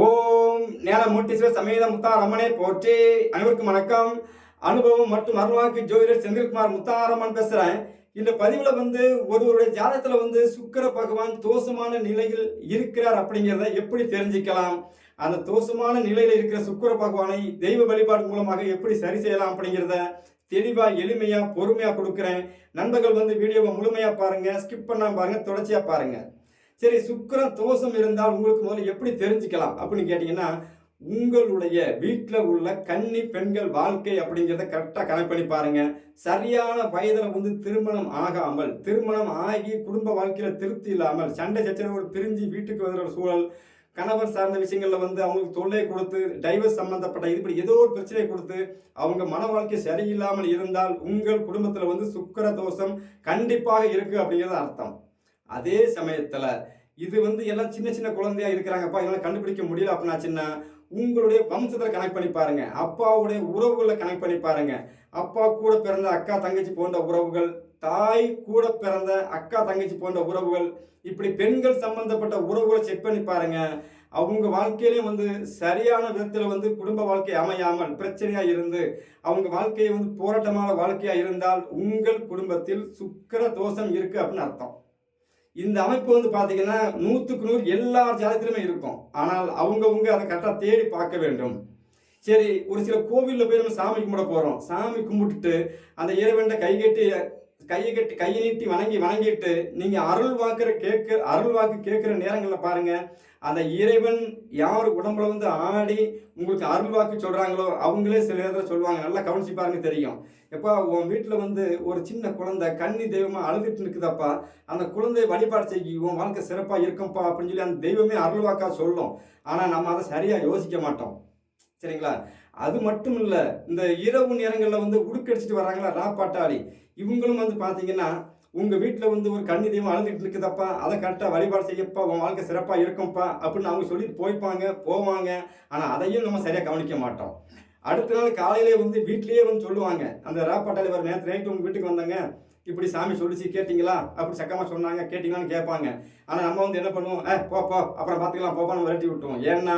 ஓம் நேல மூர்த்தீஸ்வரர் சமேத முத்தாரம்மனை போற்றி. அனைவருக்கும் வணக்கம். அனுபவம் மற்றும் அருள்வாக்கு ஜோதிடர் செந்தில்குமார் முத்தாரம்மன் பேசுறேன். இந்த பதிவுல வந்து ஒருவருடைய ஜாதகத்துல வந்து சுக்கர பகவான் தோஷமான நிலையில் இருக்கிறார் அப்படிங்கிறத எப்படி தெரிஞ்சுக்கலாம்? அந்த தோஷமான நிலையில இருக்கிற சுக்கர பகவானை தெய்வ வழிபாடு மூலமாக எப்படி சரி செய்யலாம் அப்படிங்கிறத தெளிவா எளிமையா பொறுமையா கொடுக்குறேன். நண்பர்கள் வந்து வீடியோவை முழுமையா பாருங்க. ஸ்கிப் பண்ணாம பாருங்க. தொடர்ச்சியா பாருங்க. சரி சுக்கிரன் தோஷம் இருந்தால் உங்களுக்கு முதல்ல எப்படி தெரிஞ்சுக்கலாம்? அப்படின்னு கேட்டிங்கன்னா உங்களுடைய வீட்டில் உள்ள கன்னி பெண்கள் வாழ்க்கை அப்படிங்கிறத கரெக்டாக கணக்கு பண்ணி பாருங்கள் சரியான வயதில் வந்து திருமணம் ஆகாமல் திருமணம் ஆகி குடும்ப வாழ்க்கையில் திருப்தி இல்லாமல் சண்டை சச்சரவோடு பிரிஞ்சு வீட்டுக்கு வருகிற சூழல் கணவர் சார்ந்த விஷயங்களில் வந்து அவங்களுக்கு தொல்லை கொடுத்து டைவர்ஸ் சம்மந்தப்பட்ட இது இப்படி ஏதோ ஒரு பிரச்சனை கொடுத்து அவங்க மன வாழ்க்கை சரியில்லாமல் இருந்தால் உங்கள் குடும்பத்தில் வந்து சுக்கிர தோஷம் கண்டிப்பாக இருக்கு அப்படிங்கிறது அர்த்தம். அதே சமயத்தில் இது வந்து எல்லாம் சின்ன சின்ன குழந்தையா இருக்கிறாங்கப்பா என்னால் கண்டுபிடிக்க முடியல அப்படின்னாச்சுன்னா உங்களுடைய வம்சத்தில் கனெக்ட் பண்ணி பாருங்க. அப்பாவுடைய உறவுகளை கனெக்ட் பண்ணி பாருங்க. அப்பா கூட பிறந்த அக்கா தங்கச்சி போன்ற உறவுகள் தாய் கூட பிறந்த அக்கா தங்கச்சி போன்ற உறவுகள் இப்படி பெண்கள் சம்பந்தப்பட்ட உறவுகளை செக் பண்ணி பாருங்க. அவங்க வாழ்க்கையிலையும் வந்து சரியான விதத்தில் வந்து குடும்ப வாழ்க்கை அமையாமல் பிரச்சனையாக இருந்து அவங்க வாழ்க்கையை வந்து போராட்டமான வாழ்க்கையாக இருந்தால் உங்கள் குடும்பத்தில் சுக்கிர தோஷம் இருக்குது அப்படின்னு அர்த்தம். இந்த அமைப்பு வந்து பார்த்தீங்கன்னா நூற்றுக்கு நூறு எல்லா ஜாதகத்திலுமே இருக்கும். ஆனால் அவங்கவுங்க அதை கரெக்டாக தேடி பார்க்க வேண்டும். சரி ஒரு சில கோவிலில் போய் நம்ம சாமி கும்பிட போகிறோம் சாமி கும்பிட்டுட்டு அந்த இறைவன்கிட்ட கை கட்டி கையை கட்டி கையை நீட்டி வணங்கி வணங்கிட்டு நீங்கள் அருள் வாக்குற கேட்க அருள் வாக்கு கேட்குற நேரங்களில் பாருங்கள் அந்த இறைவன் யார் உடம்புல வந்து ஆடி உங்களுக்கு அருள் வாக்கு சொல்கிறாங்களோ அவங்களே சில நேரத்தில் சொல்லுவாங்க. நல்லா கவனிச்சு பாருங்க தெரியும். எப்பா உன் வீட்டில் வந்து ஒரு சின்ன குழந்தை கன்னி தெய்வமாக அழுதுட்டு இருக்குதப்பா அந்த குழந்தையை வழிபாடு செய்ய உன் வாழ்க்கை சிறப்பாக இருக்கும்ப்பா அப்படின்னு சொல்லி அந்த தெய்வமே அருள் வாக்காக சொல்லும். ஆனால் நம்ம அதை சரியாக யோசிக்க மாட்டோம். சரிங்களா? அது மட்டும் இல்லை இந்த இரவு நேரங்களில் வந்து உடுக்கடிச்சிட்டு வராங்களா ராப்பாட்டாளி. இவங்களும் வந்து பார்த்தீங்கன்னா உங்கள் வீட்டில் வந்து ஒரு கண்ணி தெய்வம் அழுதுகிட்டு இருக்குதப்பா அதை கரெக்டாக வழிபாடு செய்யப்பா உன் வாழ்க்கை சிறப்பாக இருக்கும்ப்பா அப்படின்னு அவங்க சொல்லிட்டு போய்ப்பாங்க போவாங்க. ஆனால் அதையும் நம்ம சரியாக கவனிக்க மாட்டோம். அடுத்த நாள் காலையிலே வந்து வீட்லேயே வந்து சொல்லுவாங்க. அந்த ராப்பாட்டாளி வர நேரத்து நைட்டு உங்கள் வீட்டுக்கு வந்தாங்க. இப்படி சாமி சொல்லிச்சு கேட்டிங்களா? அப்படி சக்கமாக சொன்னாங்க கேட்டிங்களான்னு கேட்பாங்க. ஆனால் நம்ம வந்து என்ன பண்ணுவோம்? ஏ போ போ அப்புறம் பார்த்துக்கலாம் போப்பான்னு விரட்டி விட்டுருவோம். ஏன்னா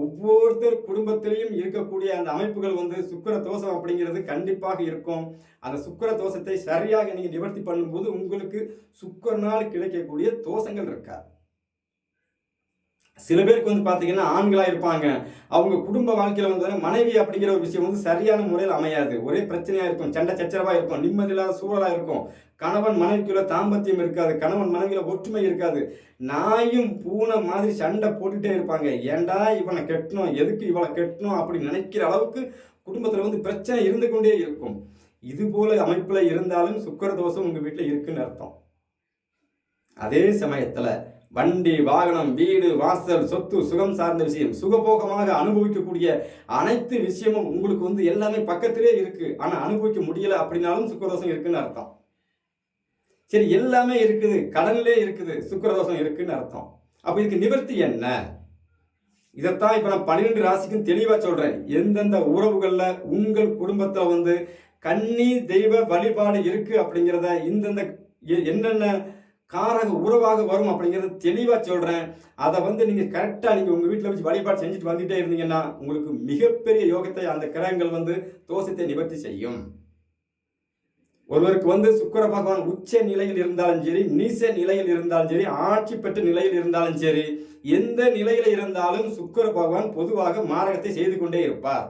ஒவ்வொருத்தர் குடும்பத்திலையும் இருக்கக்கூடிய அந்த அமைப்புகள் வந்து சுக்கிர தோஷம் அப்படிங்கிறது கண்டிப்பாக இருக்கும். அந்த சுக்கிர தோஷத்தை சரியாக நீங்கள் நிவர்த்தி பண்ணும்போது உங்களுக்கு சுக்கரனால் கிடைக்கக்கூடிய தோஷங்கள் இருக்காது. சில பேருக்கு வந்து பார்த்தீங்கன்னா ஆண்களாக இருப்பாங்க. அவங்க குடும்ப வாழ்க்கையில் வந்து மனைவி அப்படிங்கிற ஒரு விஷயம் வந்து சரியான முறையில் அமையாது. ஒரே பிரச்சனையாக இருக்கும். சண்டை சச்சரவாக இருக்கும். நிம்மதி இல்லாத இருக்கும். கணவன் மனைவிக்குள்ள தாம்பத்தியம் இருக்காது. கணவன் மனைவியில் ஒற்றுமை இருக்காது. நாயும் பூனை மாதிரி சண்டை போட்டுட்டே இருப்பாங்க. ஏன்டா இவனை கெட்டணும்? எதுக்கு இவளை கெட்டணும்? அப்படின்னு நினைக்கிற அளவுக்கு குடும்பத்தில் வந்து பிரச்சனை இருந்து கொண்டே இருக்கும். இது போல அமைப்பில் இருந்தாலும் சுக்கர தோஷம் உங்கள் வீட்டில் இருக்குன்னு அர்த்தம். அதே சமயத்தில் வண்டி வாகனம் வீடு வாசல் சொத்து சுகம் சார்ந்த விஷயம். சுகபோகமாக அனுபவிக்கக்கூடிய அனைத்து விஷயமும் உங்களுக்கு வந்து எல்லாமே பக்கத்திலே இருக்கு. ஆனா அனுபவிக்க முடியல அப்படின்னாலும் சுக்கரதோஷம் இருக்குன்னு அர்த்தம். சரி எல்லாமே இருக்குது. கடன்லே இருக்குது. சுக்கரதோஷம் இருக்குன்னு அர்த்தம். அப்ப இதுக்கு நிவர்த்தி என்ன? இதைத்தான் இப்ப நான் பன்னிரெண்டு ராசிக்கும் தெளிவா சொல்றேன். எந்தெந்த உறவுகள்ல உங்கள் குடும்பத்தில் வந்து கன்னி தெய்வ வழிபாடு இருக்கு அப்படிங்கிறத இந்தந்த எ- என்னென்ன காரக உறவாக வரும் அப்படிங்கிறத தெளிவாக சொல்கிறேன் அதை வந்து நீங்கள் கரெக்டாக நீங்கள் உங்கள் வீட்டில் வச்சு வழிபாடு செஞ்சுட்டு வந்துட்டே இருந்தீங்கன்னா உங்களுக்கு மிகப்பெரிய யோகத்தை அந்த கிரகங்கள் வந்து தோஷத்தை நிவர்த்தி செய்யும். ஒருவருக்கு வந்து சுக்கர பகவான் உச்ச நிலையில் இருந்தாலும் சரி நீச நிலையில் இருந்தாலும் சரி ஆட்சி பெற்ற நிலையில் இருந்தாலும் சரி எந்த நிலையில் இருந்தாலும் சுக்கர பகவான் பொதுவாக மாரகத்தை செய்து கொண்டே இருப்பார்.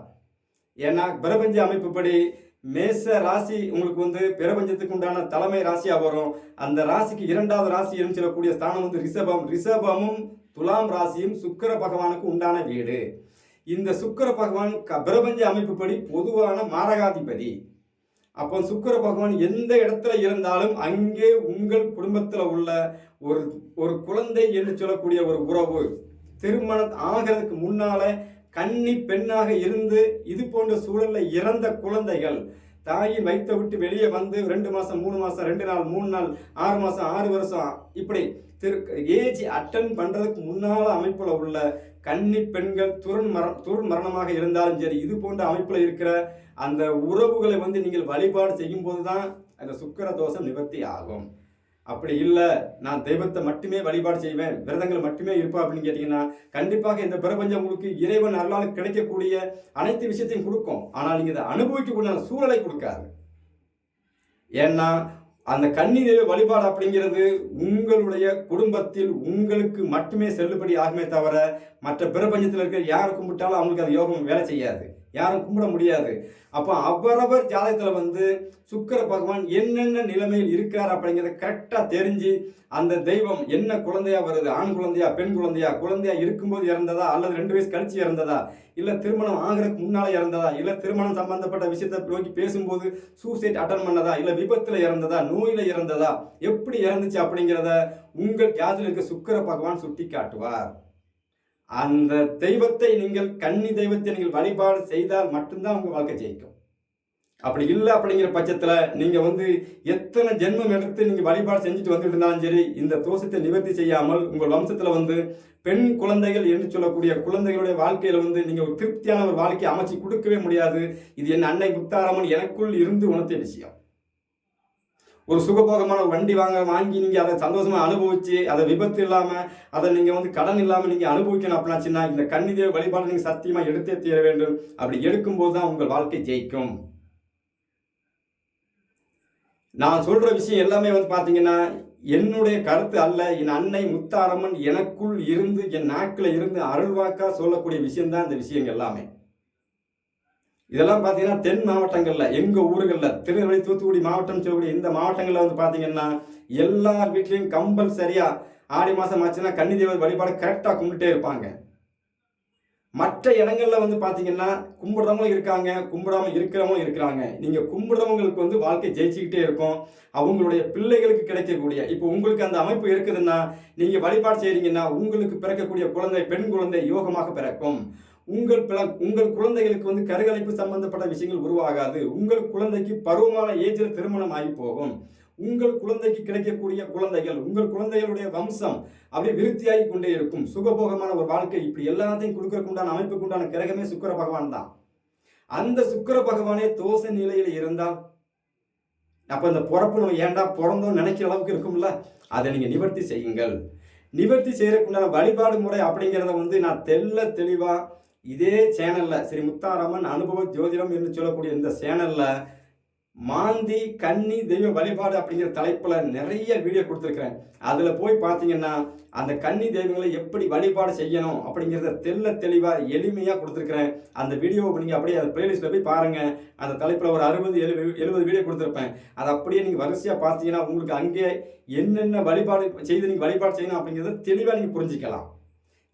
ஏன்னா பிரபஞ்ச அமைப்புப்படி மேச ராசி உங்களுக்கு வந்து பிரபஞ்சத்துக்கு உண்டான தலைமை ராசியாக வரும். அந்த ராசிக்கு இரண்டாவது ராசி என்று சொல்லக்கூடிய ஸ்தானம் வந்து ரிஷபம். ரிஷபமும் துலாம் ராசியும் சுக்கர பகவானுக்கு உண்டான வீடு. இந்த சுக்கிர பகவான் க- பிரபஞ்ச அமைப்புப்படி பொதுவான மாரகாதிபதி. அப்போ சுக்கிர பகவான் எந்த இடத்துல இருந்தாலும் அங்கே உங்கள் குடும்பத்தில் உள்ள ஒரு ஒரு குழந்தை என்று சொல்லக்கூடிய ஒரு உறவு திருமணம் ஆகிறதுக்கு முன்னால கன்னி பெண்ணாக இருந்து இது போன்ற சூழலில் இறந்த குழந்தைகள். தாயின் வைத்த விட்டு வெளியே வந்து ரெண்டு மாதம் மூணு மாதம் ரெண்டு நாள் மூணு நாள் ஆறு மாதம் ஆறு வருஷம் இப்படி திரு ஏஜ் அட்டன் பண்ணுறதுக்கு முன்னால் அமைப்பில் உள்ள கன்னி பெண்கள் துருண் மர துருண் மரணமாக இருந்தாலும் சரி இது போன்ற அமைப்பில் இருக்கிற அந்த உறவுகளை வந்து நீங்கள் வழிபாடு செய்யும் போதுதான் அந்த சுக்கர தோஷம் நிவர்த்தி ஆகும். அப்படி இல்லை நான் தெய்வத்தை மட்டுமே வழிபாடு செய்வேன் விரதங்களை மட்டுமே இருப்பா அப்படின்னு கேட்டிங்கன்னா கண்டிப்பாக இந்த பிரபஞ்சம் உங்களுக்கு இறைவன் அருளால் கிடைக்கக்கூடிய அனைத்து விஷயத்தையும் கொடுக்கும். ஆனால் நீங்கள் இதை அனுபவிக்கக்கூடிய சூழலை கொடுக்காது. ஏன்னா அந்த கன்னி தெய்வ வழிபாடு அப்படிங்கிறது உங்களுடைய குடும்பத்தில் உங்களுக்கு மட்டுமே செல்லுபடி ஆகுமே தவிர மற்ற பிரபஞ்சத்தில் இருக்கிற யார் கும்பிட்டாலும் அவங்களுக்கு அது யோகம் வேலை செய்யாது. யாரும் கும்பிட முடியாது. அப்போ அவரவர் ஜாதகத்தில் வந்து சுக்கர பகவான் என்னென்ன நிலைமையில் இருக்கார் அப்படிங்கிறத கரெக்டாக தெரிஞ்சு அந்த தெய்வம் என்ன குழந்தையா வருது? ஆண் குழந்தையா பெண் குழந்தையா குழந்தையா இருக்கும்போது இறந்ததா? அல்லது ரெண்டு வயசு கழிச்சு இறந்ததா? இல்லை திருமணம் ஆகிறதுக்கு முன்னால் இறந்ததா? இல்லை திருமணம் சம்பந்தப்பட்ட விஷயத்தை நோக்கி பேசும்போது சூசைட் அட்டன் பண்ணதா? இல்லை விபத்தில் இறந்ததா? நோயில் இறந்ததா? எப்படி இறந்துச்சு அப்படிங்கிறத உங்கள் ஜாதகருக்கு சுக்கர பகவான் சுட்டி காட்டுவார் அந்த தெய்வத்தை நீங்கள் கன்னி தெய்வத்தை நீங்கள் வழிபாடு செய்தால் மட்டும்தான் உங்கள் வாழ்க்கை ஜெயிக்கும். அப்படி இல்லை அப்படிங்கிற பட்சத்தில் நீங்கள் வந்து எத்தனை ஜென்மம் எடுத்து நீங்கள் வழிபாடு செஞ்சுட்டு வந்துட்டு இருந்தாலும் சரி இந்த தோஷத்தை நிவர்த்தி செய்யாமல் உங்கள் வம்சத்தில் வந்து பெண் குழந்தைகள் என்று சொல்லக்கூடிய குழந்தைகளுடைய வாழ்க்கையில் வந்து நீங்கள் ஒரு திருப்தியான ஒரு வாழ்க்கையை அமைச்சு கொடுக்கவே முடியாது. இது என் அன்னை முத்தாரம்மன் எனக்குள் இருந்து உணர்த்திய விஷயம். ஒரு சுகபோகமான வண்டி வாங்க வாங்கி நீங்கள் அதை சந்தோஷமாக அனுபவிச்சு அதை விபத்து இல்லாமல் அதை நீங்கள் வந்து கடன் இல்லாமல் நீங்கள் அனுபவிக்கணும் அப்படின்னாச்சுன்னா இந்த கன்னிதேவ வழிபாடு நீங்கள் சத்தியமாக எடுத்தே தீர வேண்டும். அப்படி எடுக்கும்போது தான் உங்கள் வாழ்க்கை ஜெயிக்கும். நான் சொல்கிற விஷயம் எல்லாமே வந்து பார்த்தீங்கன்னா என்னுடைய கருத்து அல்ல என் அன்னை முத்தாரம்மன் எனக்குள் இருந்து என் நாக்கில் இருந்து அருள்வாக்கா சொல்லக்கூடிய விஷயம்தான் இந்த விஷயங்கள் எல்லாமே. இதெல்லாம் பார்த்தீங்கன்னா தென் மாவட்டங்களில் எங்கள் ஊர்களில் திருநெல்வேலி தூத்துக்குடி மாவட்டம் சொல்லக்கூடிய இந்த மாவட்டங்களில் வந்து பார்த்தீங்கன்னா எல்லார் வீட்லேயும் கம்பல்சரியாக ஆடி மாதம் ஆச்சுன்னா கன்னி தெய்வ வழிபாடு கரெக்டாக கும்பிட்டே இருப்பாங்க. மற்ற இடங்களில் வந்து பார்த்தீங்கன்னா கும்பிடுறவங்களும் இருக்காங்க கும்பிடாமல் இருக்கிறவங்களும் இருக்கிறாங்க. நீங்கள் கும்பிடுறவங்களுக்கு வந்து வாழ்க்கை ஜெயிச்சுக்கிட்டே இருக்கும். அவங்களுடைய பிள்ளைகளுக்கு கிடைக்கக்கூடிய இப்போ உங்களுக்கு அந்த அமைப்பு இருக்குதுன்னா நீங்கள் வழிபாடு செய்கிறீங்கன்னா உங்களுக்கு பிறக்கக்கூடிய குழந்தை பெண் குழந்தை யோகமாக பிறக்கும். உங்கள் பிள உங்கள் குழந்தைகளுக்கு வந்து கருகலைப்பு சம்பந்தப்பட்ட விஷயங்கள் உருவாகாது. உங்கள் குழந்தைக்கு பருவமான ஏஜில் திருமணம் ஆகி போகும். உங்கள் குழந்தைக்கு கிடைக்கக்கூடிய குழந்தைகள் உங்கள் குழந்தைகளுடைய வம்சம் அப்படியே விருத்தியாகி கொண்டே இருக்கும். சுகபோகமான ஒரு வாழ்க்கை. இப்படி எல்லாத்தையும் கொடுக்கறக்குண்டான அமைப்புக்குண்டான அமைப்புக்கு உண்டான கிரகமே சுக்கிர பகவான் தான். அந்த சுக்கிர பகவானே தோச நிலையில் இருந்தால் அப்போ இந்த பிறப்பு நம்ம ஏன்டா பிறந்தோம் நினைக்கிற அளவுக்கு இருக்கும்ல? அதை நீங்கள் நிவர்த்தி செய்யுங்கள். நிவர்த்தி செய்யறதுக்குண்டான வழிபாடு முறை அப்படிங்கிறத வந்து நான் தெல்ல தெளிவாக இதே சேனலில் ஸ்ரீ முத்தாரம்மன் அனுபவ ஜோதிடம் என்று சொல்லக்கூடிய இந்த சேனலில் மாந்தி கன்னி தெய்வ வழிபாடு அப்படிங்கிற தலைப்பில் நிறைய வீடியோ கொடுத்துருக்குறேன். அதில் போய் பார்த்தீங்கன்னா அந்த கன்னி தெய்வங்களை எப்படி வழிபாடு செய்யணும் அப்படிங்கிறத தெல்ல தெளிவாக எளிமையாக கொடுத்துருக்குறேன். அந்த வீடியோவை நீங்கள் அப்படியே அந்த பிளேலிஸ்ட்டில் போய் பாருங்கள் அந்த தலைப்பில் ஒரு அறுபது எழுபது எழுபது வீடியோ கொடுத்துருப்பேன். அதை அப்படியே நீங்கள் வரிசையாக பார்த்தீங்கன்னா உங்களுக்கு அங்கே என்னென்ன வழிபாடு செய்து நீங்கள் வழிபாடு செய்யணும் அப்படிங்கிறத தெளிவாக நீங்கள் புரிஞ்சிக்கலாம்.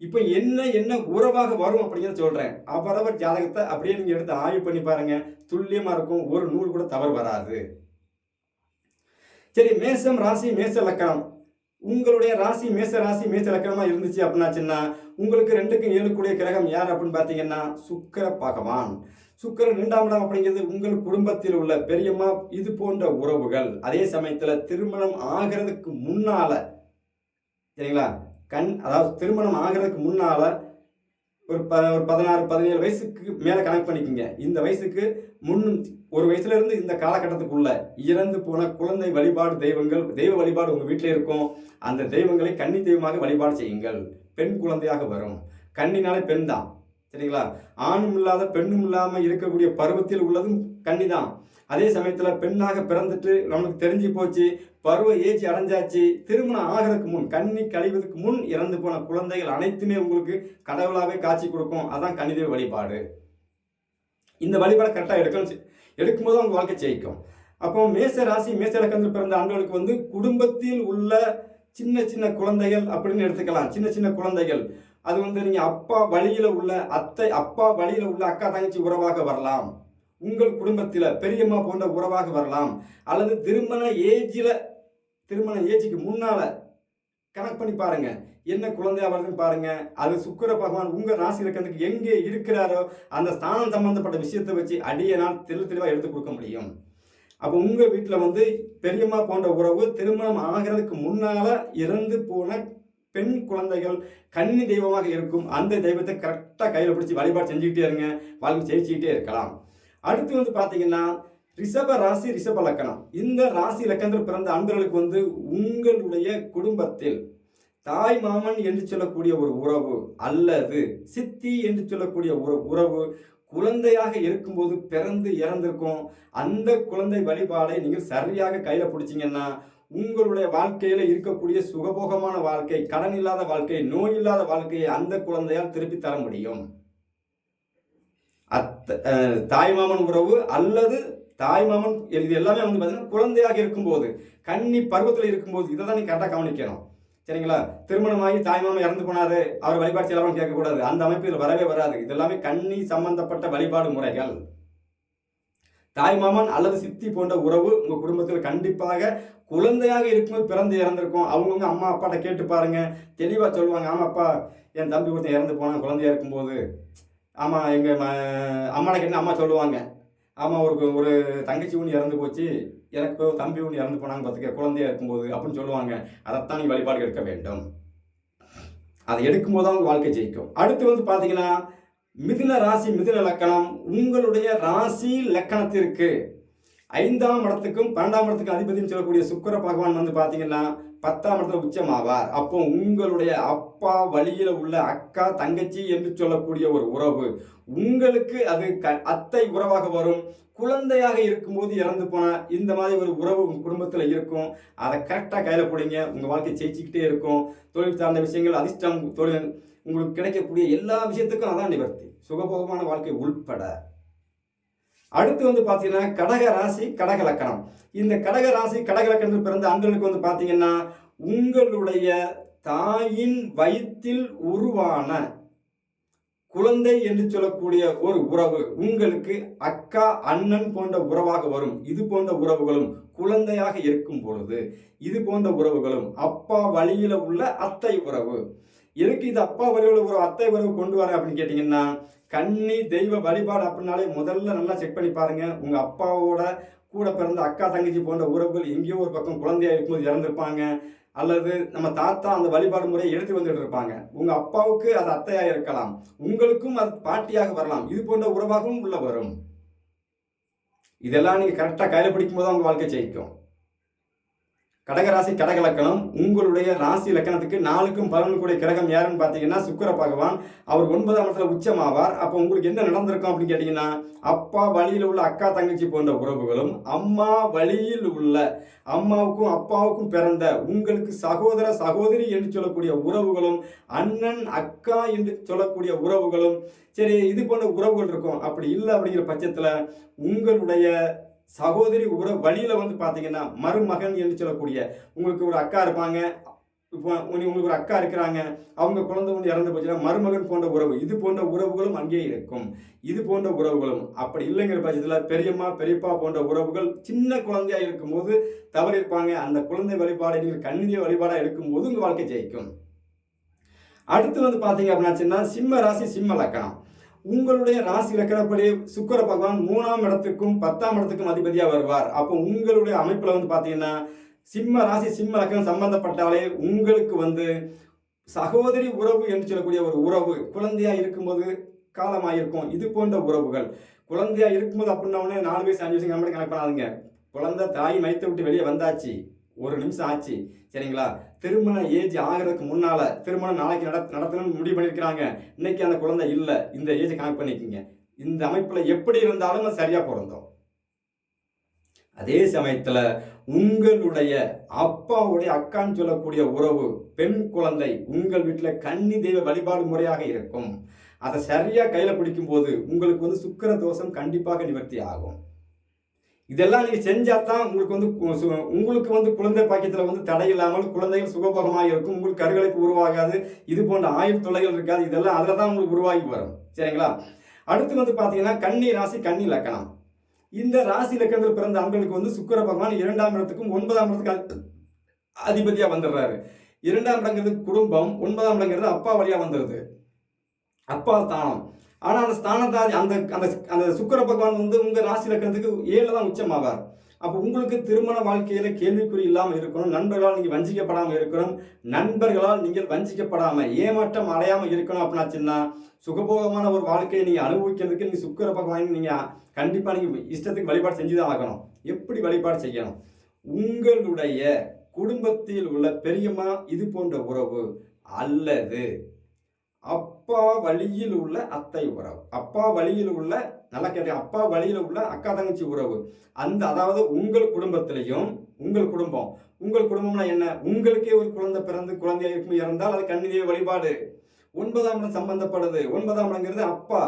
இப்போ என்ன என்ன உறவாக வரும் அப்படிங்கிறத சொல்கிறேன் அவரவர் ஜாதகத்தை அப்படியே நீங்கள் எடுத்து ஆய்வு பண்ணி பாருங்க. துல்லியமாக இருக்கும். ஒரு நூல் கூட தவறு வராது. சரி மேசம் ராசி மேச லக்கணம். உங்களுடைய ராசி மேச ராசி மேச லக்கணமாக இருந்துச்சு அப்படின்னாச்சுன்னா உங்களுக்கு ரெண்டுக்கும் ஏழுக்கூடிய கிரகம் யார் அப்படின்னு பார்த்தீங்கன்னா சுக்கர பகவான். சுக்கரன் இரண்டாம் இடம் அப்படிங்கிறது உங்கள் குடும்பத்தில் உள்ள பெரியம்மா இது போன்ற உறவுகள். அதே சமயத்தில் திருமணம் ஆகிறதுக்கு முன்னால் சரிங்களா? கண் அதாவது திருமணம் ஆகிறதுக்கு முன்னால் ஒரு ப ஒரு பதினாறு பதினேழு வயசுக்கு மேலே கனெக்ட் பண்ணிக்கோங்க. இந்த வயசுக்கு முன் ஒரு வயசுலேருந்து இந்த காலகட்டத்துக்குள்ள இறந்து போன குழந்தை வழிபாடு தெய்வங்கள் தெய்வ வழிபாடு உங்கள் வீட்டில் இருக்கும். அந்த தெய்வங்களை கன்னி தெய்வமாக வழிபாடு செய்யுங்கள். பெண் குழந்தையாக வரும். கன்னினாலே பெண் தான். சரிங்களா? ஆணும் இல்லாத பெண்ணும் இல்லாமல் இருக்கக்கூடிய பருவத்தில் உள்ளதும் கன்னி தான் அதே சமயத்தில் பெண்ணாக பிறந்துட்டு நம்மளுக்கு தெரிஞ்சு போச்சு. பருவ ஏஜ் அடைஞ்சாச்சு. திருமணம் ஆகிறதுக்கு முன் கண்ணி கழிவதற்கு முன் இறந்து போன குழந்தைகள் அனைத்துமே உங்களுக்கு கடவுளாகவே காட்சி கொடுக்கும். அதான் கன்னிதேவ வழிபாடு. இந்த வழிபாடை கரெக்டாக எடுக்கணும் எடுக்கும்போது அவங்க வாழ்க்கை ஜெயிக்கும். அப்போ மேச ராசி மேச லக்கணத்தில் பிறந்த ஆண்களுக்கு வந்து குடும்பத்தில் உள்ள சின்ன சின்ன குழந்தைகள் அப்படின்னு எடுத்துக்கலாம். சின்ன சின்ன குழந்தைகள். அது வந்து நீங்கள் அப்பா வழியில் உள்ள அத்தை அப்பா வழியில் உள்ள அக்கா தங்கச்சி உறவாக வரலாம். உங்கள் குடும்பத்தில் பெரியம்மா போன்ற உறவாக வரலாம். அல்லது திருமண ஏஜில் திருமண ஏஜுக்கு முன்னால் கனெக்ட் பண்ணி பாருங்க. என்ன குழந்தையா வருதுன்னு பாருங்க. அது சுக்கிர பகவான் உங்க ராசி இருக்கிறதுக்கு எங்கே இருக்கிறாரோ அந்த ஸ்தானம் சம்பந்தப்பட்ட விஷயத்தை வச்சு அடியனால் தெளி தெளிவாக எடுத்து கொடுக்க முடியும். அப்போ உங்கள் வீட்டில் வந்து பெரியம்மா போன்ற உறவு திருமணம் ஆகிறதுக்கு முன்னால் இறந்து போன பெண் குழந்தைகள் கன்னி தெய்வமாக இருக்கும். அந்த தெய்வத்தை கரெக்டாக கையில் பிடிச்சி வழிபாடு செஞ்சுக்கிட்டே இருங்க. வாழ்க்கை ஜெயிச்சுக்கிட்டே இருக்கலாம். அடுத்து வந்து பார்த்தீங்கன்னா ரிஷப ராசி ரிஷப லக்கணம். இந்த ராசி லக்கணத்தில் பிறந்த அன்பர்களுக்கு வந்து உங்களுடைய குடும்பத்தில் தாய் மாமன் என்று சொல்லக்கூடிய ஒரு உறவு அல்லது சித்தி என்று சொல்லக்கூடிய ஒரு உறவு குழந்தையாக இருக்கும்போது பிறந்து இறந்திருக்கும் அந்த குழந்தை வழிபாடை நீங்கள் சரியாக கையில் பிடிச்சிங்கன்னா உங்களுடைய வாழ்க்கையில் இருக்கக்கூடிய சுகபோகமான வாழ்க்கை கடன் இல்லாத வாழ்க்கை நோய் இல்லாத வாழ்க்கையை அந்த குழந்தையால் திருப்பி தர முடியும். அத்த தாய்மாமன் உறவு அல்லது தாய்மாமன் இது எல்லாமே வந்து பார்த்தீங்கன்னா குழந்தையாக இருக்கும்போது கன்னி பருவத்தில் இருக்கும்போது இதை தான் நீ கரெக்டாக கவனிக்கணும். சரிங்களா? திருமணமாகி தாய்மாமன் இறந்து போனார் அவர் வழிபாடு செய்யலாம் கேட்கக்கூடாது. அந்த அமைப்பு இதில் வரவே வராது. இது எல்லாமே கன்னி சம்பந்தப்பட்ட வழிபாடு முறைகள். தாய்மாமன் அல்லது சித்தி போன்ற உறவு உங்கள் குடும்பத்தில் கண்டிப்பாக குழந்தையாக இருக்கும்போது பிறந்து இறந்திருக்கும். அவங்கவுங்க அம்மா அப்பாட்ட கேட்டு பாருங்க. தெளிவாக சொல்லுவாங்க. ஆமாப்பா என் தம்பி ஒருத்தன் இறந்து போனான் குழந்தையாக இருக்கும்போது. ஆமாம் எங்கள் அம்மாட்ட கேட்டு அம்மா சொல்லுவாங்க. ஆமாம் ஒரு ஒரு தங்கச்சி ஒன்று இறந்து போச்சு. எனக்கு இப்போ தம்பி ஒன்று இறந்து போனாங்க பார்த்துக்க குழந்தையா இருக்கும்போது அப்படின்னு சொல்லுவாங்க. அதைத்தான் நீ வழிபாடு எடுக்க வேண்டும். அதை எடுக்கும்போது தான் உங்கள் வாழ்க்கை ஜெயிக்கும். அடுத்து வந்து பார்த்தீங்கன்னா மிதுன ராசி மிதுன லக்கணம் உங்களுடைய ராசி லக்கணத்திற்கு ஐந்தாம் இடத்துக்கும் பன்னெண்டாம் இடத்துக்கும் அதிபதினு சொல்லக்கூடிய சுக்கர பகவான் வந்து பார்த்தீங்கன்னா பத்தாம் இடத்துல உச்சமாவார். அப்போ உங்களுடைய அப்பா வழியில் உள்ள அக்கா தங்கச்சி என்று சொல்லக்கூடிய ஒரு உறவு. உங்களுக்கு அது க அத்தை உறவாக வரும். குழந்தையாக இருக்கும்போது இறந்து போனால் இந்த மாதிரி ஒரு உறவு உங்கள் குடும்பத்தில் இருக்கும். அதை கரெக்டாக கையில் பிடிங்க. உங்கள் வாழ்க்கை ஜெயிச்சுக்கிட்டே இருக்கும். தொழில் சார்ந்த விஷயங்கள் அதிர்ஷ்டம் தொழில் உங்களுக்கு கிடைக்கக்கூடிய எல்லா விஷயத்துக்கும் அதான் நிவர்த்தி. சுகபோகமான வாழ்க்கை உள்பட. அடுத்து வந்து பார்த்தீங்கன்னா கடக ராசி கடக லக்கணம். இந்த கடக ராசி கடக லக்கணத்தில் பிறந்த ஆண்களுக்கு வந்து பார்த்தீங்கன்னா உங்களுடைய தாயின் வயிற்றில் உருவான குழந்தை என்று சொல்லக்கூடிய ஒரு உறவு உங்களுக்கு அக்கா அண்ணன் போன்ற உறவாக வரும். இது போன்ற உறவுகளும் குழந்தையாக இருக்கும் பொழுது இது போன்ற உறவுகளும் அப்பா வழியில உள்ள அத்தை உறவு. எதுக்கு இது அப்பா வழியில உறவு அத்தை உறவு கொண்டு வர அப்படின்னு கேட்டிங்கன்னா கன்னி தெய்வ வழிபாடு அப்படின்னாலே முதல்ல நல்லா செக் பண்ணி பாருங்கள் உங்கள் அப்பாவோட கூட பிறந்த அக்கா தங்கச்சி போன்ற உறவுகள் எங்கேயோ ஒரு பக்கம் குழந்தையாக இருக்கும்போது இறந்துருப்பாங்க. அல்லது நம்ம தாத்தா அந்த வழிபாடு முறையை எடுத்து வந்துட்டு இருப்பாங்க. உங்கள் அப்பாவுக்கு அது அத்தையாக இருக்கலாம். உங்களுக்கும் அது பாட்டியாக வரலாம். இது போன்ற உறவாகவும் உள்ள வரும். இதெல்லாம் நீங்கள் கரெக்டாக கையில் பிடிக்கும் போது உங்க வாழ்க்கை ஜெயிக்கும். கடகராசி கடகலக்கணம் உங்களுடைய ராசி லக்கணத்துக்கு நாளுக்கும் பலனுக்குடைய கிரகம் யாருன்னு பார்த்தீங்கன்னா சுக்கர பகவான். அவர் ஒன்பதாம் இடத்துல உச்சமாவார். அப்போ உங்களுக்கு என்ன நடந்திருக்கும் அப்படின்னு கேட்டிங்கன்னா அப்பா வழியில் உள்ள அக்கா தங்கச்சி போன்ற உறவுகளும் அம்மா வழியில் உள்ள அம்மாவுக்கும் அப்பாவுக்கும் பிறந்த உங்களுக்கு சகோதர சகோதரி என்று சொல்லக்கூடிய உறவுகளும் அண்ணன் அக்கா என்று சொல்லக்கூடிய உறவுகளும் சரி இது போன்ற உறவுகள் இருக்கும். அப்படி இல்லை அப்படிங்கிற பட்சத்தில் உங்களுடைய சகோதரி உற வழியில் வந்து பார்த்தீங்கன்னா மருமகன் என்று சொல்லக்கூடிய உங்களுக்கு ஒரு அக்கா இருப்பாங்க. இப்போ உங்களுக்கு ஒரு அக்கா இருக்கிறாங்க. அவங்க குழந்தை ஒன்று இறந்து போச்சுன்னா மருமகன் போன்ற உறவு இது போன்ற உறவுகளும் அங்கே இருக்கும். இது போன்ற உறவுகளும் அப்படி இல்லைங்கிற பட்சத்தில் பெரியம்மா பெரியப்பா போன்ற உறவுகள் சின்ன குழந்தையாக இருக்கும்போது தவறி இருப்பாங்க அந்த குழந்தை வழிபாடை நீங்கள் கண்ணிய வழிபாடாக இருக்கும்போது உங்கள் வாழ்க்கை ஜெயிக்கும். அடுத்து வந்து பார்த்தீங்க அப்படின்னாச்சுன்னா சிம்ம ராசி சிம்ம லக்கணம். உங்களுடைய ராசி லக்கணப்படி சுக்கர பகவான் மூணாம் இடத்துக்கும் பத்தாம் இடத்துக்கும் அதிபதியாக வருவார். அப்போ உங்களுடைய அமைப்பில் வந்து பார்த்தீங்கன்னா சிம்ம ராசி சிம்ம லக்கணம் சம்பந்தப்பட்டாலே உங்களுக்கு வந்து சகோதரி உறவு என்று சொல்லக்கூடிய ஒரு உறவு குழந்தையாக இருக்கும்போது காலமாயிருக்கும். இது போன்ற உறவுகள். குழந்தையா இருக்கும்போது அப்படின்னா உடனே நாலு வயசு அஞ்சு வயசு கம்பெனி கணக்கு பண்ணாதுங்க. குழந்தை தாய் மைத்தை விட்டு வெளியே வந்தாச்சு. ஒரு நிமிஷம் ஆச்சு. சரிங்களா? திருமண ஏஜ் ஆகிறதுக்கு முன்னால திருமணம் நாளைக்கு நட நடத்தணும்னு முடிவு பண்ணியிருக்கிறாங்க. இன்னைக்கு அந்த குழந்தை இல்லை. இந்த ஏஜ் கனெக்ட் பண்ணிக்கோங்க. இந்த அமைப்பில் எப்படி இருந்தாலும் அது பிறந்தோம் அதே சமயத்தில் உங்களுடைய அப்பாவுடைய அக்கான்னு சொல்லக்கூடிய உறவு பெண் குழந்தை உங்கள் வீட்டில் கன்னி தெய்வ வழிபாடு முறையாக இருக்கும். அதை சரியாக கையில் பிடிக்கும்போது உங்களுக்கு வந்து சுக்கிர தோஷம் கண்டிப்பாக நிவர்த்தி ஆகும். இதெல்லாம் நீங்கள் செஞ்சால் தான் உங்களுக்கு வந்து உங்களுக்கு வந்து குழந்தை பாக்கியத்தில் வந்து தடை இல்லாமல் குழந்தைகள் சுகபோகமாக இருக்கும். உங்களுக்கு கருகலைப்பு உருவாகாது. இது போன்ற ஆயுள் தொல்லைகள் இருக்காது. இதெல்லாம் அதில் தான் உங்களுக்கு உருவாகி வரும். சரிங்களா? அடுத்து வந்து பார்த்தீங்கன்னா கன்னி ராசி கன்னி லக்கணம். இந்த ராசி லக்கணத்தில் பிறந்த ஆண்களுக்கு வந்து சுக்கர பகவான் இரண்டாம் இடத்துக்கும் ஒன்பதாம் இடத்துக்கு அதிபதியாக வந்துடுறாரு. இரண்டாம் இடங்கிறது குடும்பம் ஒன்பதாம் இடங்கிறது அப்பா வழியாக வந்துடுது அப்பா ஸ்தானம். ஆனால் அந்த ஸ்தானத்தாதி அந்த அந்த அந்த சுக்கர பகவான் வந்து உங்கள் ராசி லக்கணத்துக்கு ஏழில் தான் உச்சமாவார். அப்போ உங்களுக்கு திருமண வாழ்க்கையில் கேள்விக்குறி இல்லாமல் இருக்கணும் நண்பர்களால் நீங்கள் வஞ்சிக்கப்படாமல் இருக்கணும் நண்பர்களால் நீங்கள் வஞ்சிக்கப்படாமல் ஏமாற்றம் அடையாமல் இருக்கணும் அப்படின்னாச்சுன்னா சுகபோகமான ஒரு வாழ்க்கையை நீங்கள் அனுபவிக்கிறதுக்கு நீங்கள் சுக்கர பகவான் நீங்கள் கண்டிப்பாக நீங்கள் இஷ்டத்துக்கு வழிபாடு செஞ்சு தான் ஆகணும். எப்படி வழிபாடு செய்யணும்? உங்களுடைய குடும்பத்தில் உள்ள பெரியம்மா இது போன்ற உறவு அல்லது அப் அப்பா வழியில் உள்ள அத்தை உறவு. அப்பா வழியில் உள்ள நல்லா கேட்டேன் அப்பா வழியில் உள்ள அக்கா தங்கச்சி உறவு. அந்த அதாவது உங்கள் குடும்பத்திலையும் உங்கள் குடும்பம். உங்கள் குடும்பம்னா என்ன? உங்களுக்கே ஒரு குழந்தை பிறந்து குழந்தையா இறந்தால் அது கண்ணிலே வழிபாடு. ஒன்பதாம் இடம் சம்பந்தப்படுது. ஒன்பதாம் இடங்கிறது அப்பா.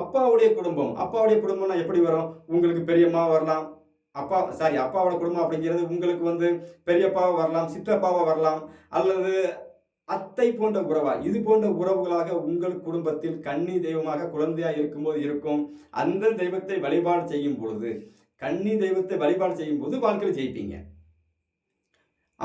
அப்பாவுடைய குடும்பம். அப்பாவுடைய குடும்பம்னா எப்படி வரும்? உங்களுக்கு பெரியம்மா வரலாம். அப்பா சாரி அப்பாவோட குடும்பம் அப்படிங்கிறது உங்களுக்கு வந்து பெரியப்பாவை வரலாம் சித்தப்பாவை வரலாம். அல்லது அத்தை போன்ற உறவா இது போன்ற உறவுகளாக உங்கள் குடும்பத்தில் கன்னி தெய்வமாக குழந்தையா இருக்கும்போது இருக்கும். அந்த தெய்வத்தை வழிபாடு செய்யும் பொழுது கன்னி தெய்வத்தை வழிபாடு செய்யும் போது வாழ்க்கையில் ஜெயிப்பீங்க.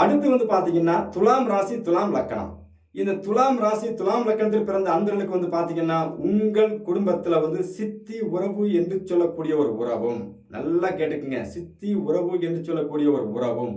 அடுத்து வந்து பாத்தீங்கன்னா துலாம் ராசி துலாம் லக்கணம். இந்த துலாம் ராசி துலாம் லக்கணத்தில் பிறந்த அன்பர்களுக்கு வந்து பாத்தீங்கன்னா உங்கள் குடும்பத்துல வந்து சித்தி உறவு என்று சொல்லக்கூடிய ஒரு உறவும். நல்லா கேட்டுக்குங்க. சித்தி உறவு என்று சொல்லக்கூடிய ஒரு உறவும்.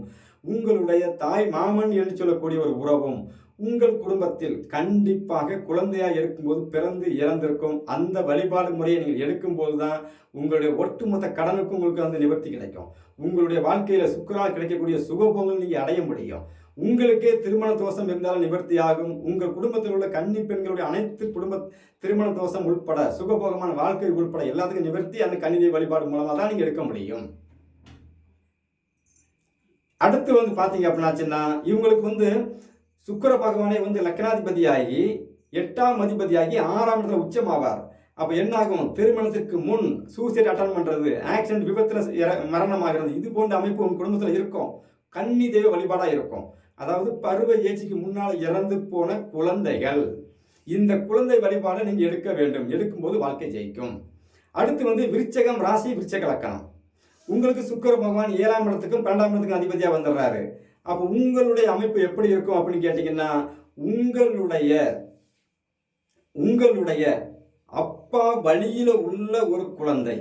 உங்களுடைய தாய் மாமன் என்று சொல்லக்கூடிய ஒரு உறவும். உங்கள் குடும்பத்தில் கண்டிப்பாக குழந்தையா இருக்கும்போது பிறந்து இறந்திருக்கும் அந்த வழிபாடு முறையை நீங்கள் எடுக்கும்போது தான் உங்களுடைய ஒட்டுமொத்த கடனுக்கும் உங்களுக்கு அந்த நிவர்த்தி கிடைக்கும். உங்களுடைய வாழ்க்கையில சுக்கரால் கிடைக்கக்கூடிய சுகபோகங்கள் நீங்க அடைய முடியும். உங்களுக்கே திருமண தோஷம் இருந்தாலும் நிவர்த்தி ஆகும். உங்கள் குடும்பத்தில் உள்ள கன்னி பெண்களுடைய அனைத்து குடும்ப திருமண தோஷம் உட்பட சுகபோகமான வாழ்க்கை உட்பட எல்லாத்துக்கும் நிவர்த்தி அந்த கன்னிதை வழிபாடு மூலமாக தான் நீங்க எடுக்க முடியும். அடுத்து வந்து பாத்தீங்க அப்படின்னாச்சுன்னா இவங்களுக்கு வந்து சுக்கிர பகவானே வந்து லக்னாதிபதியாகி எட்டாம் அதிபதியாகி ஆறாம் இடத்துல உச்சமாவார். அப்போ என்ன ஆகும் திருமணத்திற்கு முன் சூசைட் அட்டன் பண்றது ஆக்சிடென்ட் விபத்தில் மரணமாகிறது இது போன்ற அமைப்பு உங்க குடும்பத்தில் இருக்கும். கன்னி தெய்வ வழிபாடா இருக்கும். அதாவது பருவ ஏச்சிக்கு முன்னால் இறந்து போன குழந்தைகள். இந்த குழந்தை வழிபாடை நீங்க எடுக்க வேண்டும். எடுக்கும்போது வாழ்க்கை ஜெயிக்கும். அடுத்து வந்து விருச்சகம் ராசி விருச்சக லக்கணம். உங்களுக்கு சுக்கிர பகவான் ஏழாம் இடத்துக்கும் பன்னெண்டாம் இடத்துக்கும் அதிபதியா வந்துடுறாரு. அப்போ உங்களுடைய அமைப்பு எப்படி இருக்கும் அப்படின்னு கேட்டிங்கன்னா உங்களுடைய உங்களுடைய அப்பா வழியில் உள்ள ஒரு குழந்தை.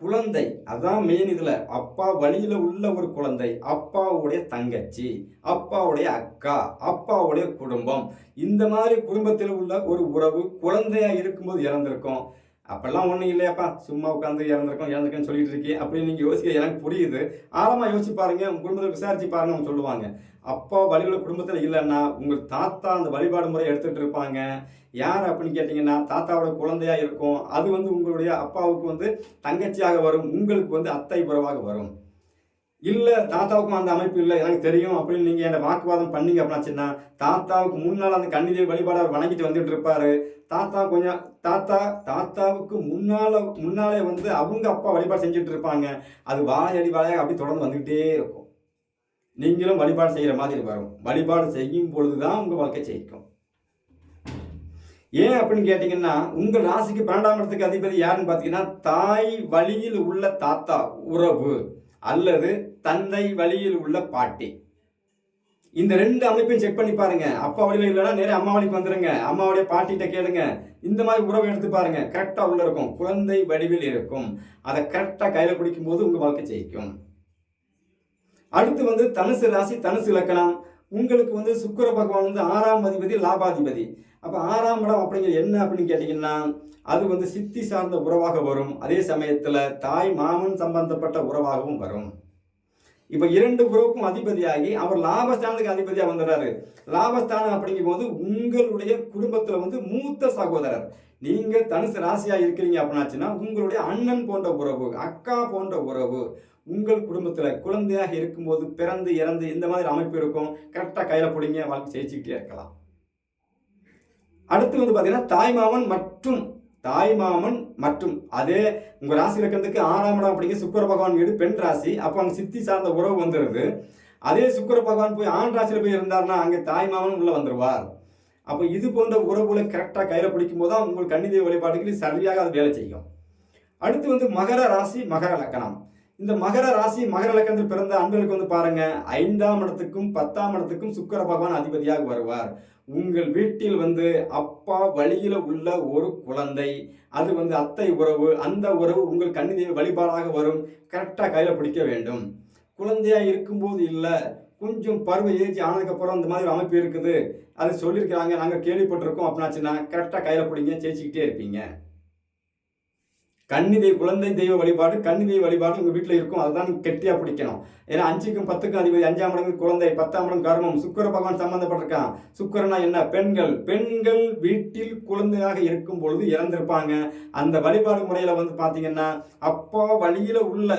குழந்தை அதான் மெயின் இதில். அப்பா வழியில் உள்ள ஒரு குழந்தை அப்பாவுடைய தங்கச்சி அப்பாவுடைய அக்கா அப்பாவுடைய குடும்பம். இந்த மாதிரி குடும்பத்தில் உள்ள ஒரு உறவு குழந்தையாக இருக்கும்போது இறந்திருக்கும். அப்போல்லாம் ஒன்றும் இல்லையாப்பா சும்மா உட்காந்து இறந்துருக்கோம் இறந்துருக்கேன்னு சொல்லிட்டு இருக்கே. அப்படின்னு நீங்கள் யோசிக்க எனக்கு புரியுது. ஆழமாக யோசிச்சு பாருங்க உங்கள் குடும்பத்தில் விசாரிச்சு பாருங்க அவங்க சொல்லுவாங்க. அப்பா வழிபட குடும்பத்தில் இல்லைன்னா உங்கள் தாத்தா அந்த வழிபாடு முறை எடுத்துகிட்டு இருப்பாங்க. யார் அப்படின்னு கேட்டிங்கன்னா தாத்தாவோட குழந்தையா இருக்கும். அது வந்து உங்களுடைய அப்பாவுக்கு வந்து தங்கச்சியாக வரும் உங்களுக்கு வந்து அத்தை உறவாக வரும். இல்லை தாத்தாவுக்கும் அந்த அமைப்பு இல்லை எனக்கு தெரியும் அப்படின்னு நீங்கள் என்ன வாக்குவாதம் பண்ணீங்க அப்படின்னாச்சுன்னா தாத்தாவுக்கு முன்னால் அந்த கண்ணிலே வழிபாடு அவர் வணங்கிட்டு வந்துட்டு இருப்பாரு. தாத்தா கொஞ்சம் தாத்தா தாத்தாவுக்கு முன்னால் முன்னாலே வந்து அவங்க அப்பா வழிபாடு செஞ்சுட்டு இருப்பாங்க. அது வாழையடி வாழையாக அப்படி தொடர்ந்து வந்துக்கிட்டே இருக்கும். நீங்களும் வழிபாடு செய்கிற மாதிரி வரும். வழிபாடு செய்யும் பொழுது தான் உங்கள் வாழ்க்கை ஜெயிக்கும். ஏன் அப்படின்னு கேட்டிங்கன்னா உங்கள் ராசிக்கு பன்னெண்டாம் இடத்துக்கு அதிபதி யாருன்னு பார்த்தீங்கன்னா தாய் வழியில் உள்ள தாத்தா உறவு அல்லது தந்தை வழியில் உள்ள பாட்டி. இந்த ரெண்டு அமைப்பையும் செக் பண்ணி பாருங்க. அப்பா வழியில் இல்லைன்னா நேரே அம்மா வழிக்கு வந்துருங்க. அம்மாவுடைய பாட்டிகிட்ட கேளுங்க. இந்த மாதிரி உறவை எடுத்து பாருங்க. கரெக்டாக உள்ள இருக்கும். குழந்தை வடிவில் இருக்கும். அதை கரெக்டாக கையில் பிடிக்கும் போது உங்கள் வாழ்க்கை ஜெயிக்கும். அடுத்து வந்து தனுசு ராசி தனுசு இலக்கணம். உங்களுக்கு வந்து சுக்கர பகவான் வந்து ஆறாம் அதிபதி லாபாதிபதி. அப்போ ஆறாம் இடம் அப்படிங்கிற என்ன அப்படின்னு கேட்டிங்கன்னா அது வந்து சித்தி சார்ந்த உறவாக வரும். அதே சமயத்தில் தாய் மாமன் சம்பந்தப்பட்ட உறவாகவும் வரும். இப்ப இரண்டு குரூப்பும் அதிபதியாகி அவர் லாபஸ்தானத்துக்கு அதிபதியா வந்துடுறாரு. லாபஸ்தானம் அப்படிங்கும் போது உங்களுடைய குடும்பத்துல வந்து மூத்த சகோதரர். நீங்க தனுசு ராசியா இருக்கிறீங்க அப்படின்னாச்சுன்னா உங்களுடைய அண்ணன் போன்ற உறவு அக்கா போன்ற உறவு உங்கள் குடும்பத்தில் குழந்தையாக இருக்கும்போது பிறந்து இறந்து இந்த மாதிரி அமைப்பு இருக்கும். கரெக்டாக கையில் பிடிங்க வாழ்க்கை ஜெயிச்சுக்கிட்டே இருக்கலாம். அடுத்து வந்து பார்த்தீங்கன்னா தாய்மாமன் மற்றும் தாய்மாமன் மற்றும் அதே உங்க ராசி இலக்கணத்துக்கு ஆறாம் இடம் அப்படிங்கிற சுக்கர பகவான் வீடு பெண் ராசி. அப்போ அங்கே சித்தி சார்ந்த உறவு வந்துடுது அதே சுக்கர பகவான் போய் ஆண் ராசியில் போய் இருந்தார்னா அங்கே தாய்மாமன் உள்ள வந்துருவார். அப்போ இது போன்ற உறவுகளை கரெக்டாக கையில் பிடிக்கும் போது தான் உங்கள் கன்னிதேவ வழிபாடுகளில் சரியாக அது வேலை செய்யும். அடுத்து வந்து மகர ராசி மகர லக்கணம். இந்த மகர ராசி மகர லக்கணத்தில் பிறந்த அன்பர்களுக்கு வந்து பாருங்க ஐந்தாம் இடத்துக்கும் பத்தாம் இடத்துக்கும் சுக்கர பகவான் அதிபதியாக வருவார். உங்கள் வீட்டில் வந்து அப்பா வழியில் உள்ள ஒரு குழந்தை அது வந்து அத்தை உறவு அந்த உறவு உங்கள் கண்ணிதேவி வழிபாடாக வரும். கரெக்டாக கையில் பிடிக்க வேண்டும். குழந்தையாக இருக்கும்போது இல்லை கொஞ்சம் பருவ ஏஜ் ஆனதுக்கப்புறம் இந்த மாதிரி அமைப்பு இருக்குது. அது சொல்லியிருக்கிறாங்க நாங்கள் கேள்விப்பட்டிருக்கோம் அப்படின்னாச்சுன்னா கரெக்டாக கையில் பிடிங்க ஜெயிச்சிக்கிட்டே இருப்பீங்க. கன்னி தெய்வ குழந்தை தெய்வ வழிபாடு கன்னி தெய்வ வழிபாடு உங்கள் வீட்டில் இருக்கும் அதுதான் கெட்டியாக பிடிக்கணும். ஏன்னா அஞ்சுக்கும் பத்துக்கும் அதிபதி அஞ்சாம் மடங்கு குழந்தை பத்தாம் மடங்கு கர்மம் சுக்கர பகவான் சம்மந்தப்பட்டிருக்கான் சுக்கரனா என்ன? பெண்கள். பெண்கள் வீட்டில் குழந்தையாக இருக்கும் பொழுது இறந்திருப்பாங்க. அந்த வழிபாடு முறையில் வந்து பார்த்தீங்கன்னா அப்பா வழியில் உள்ள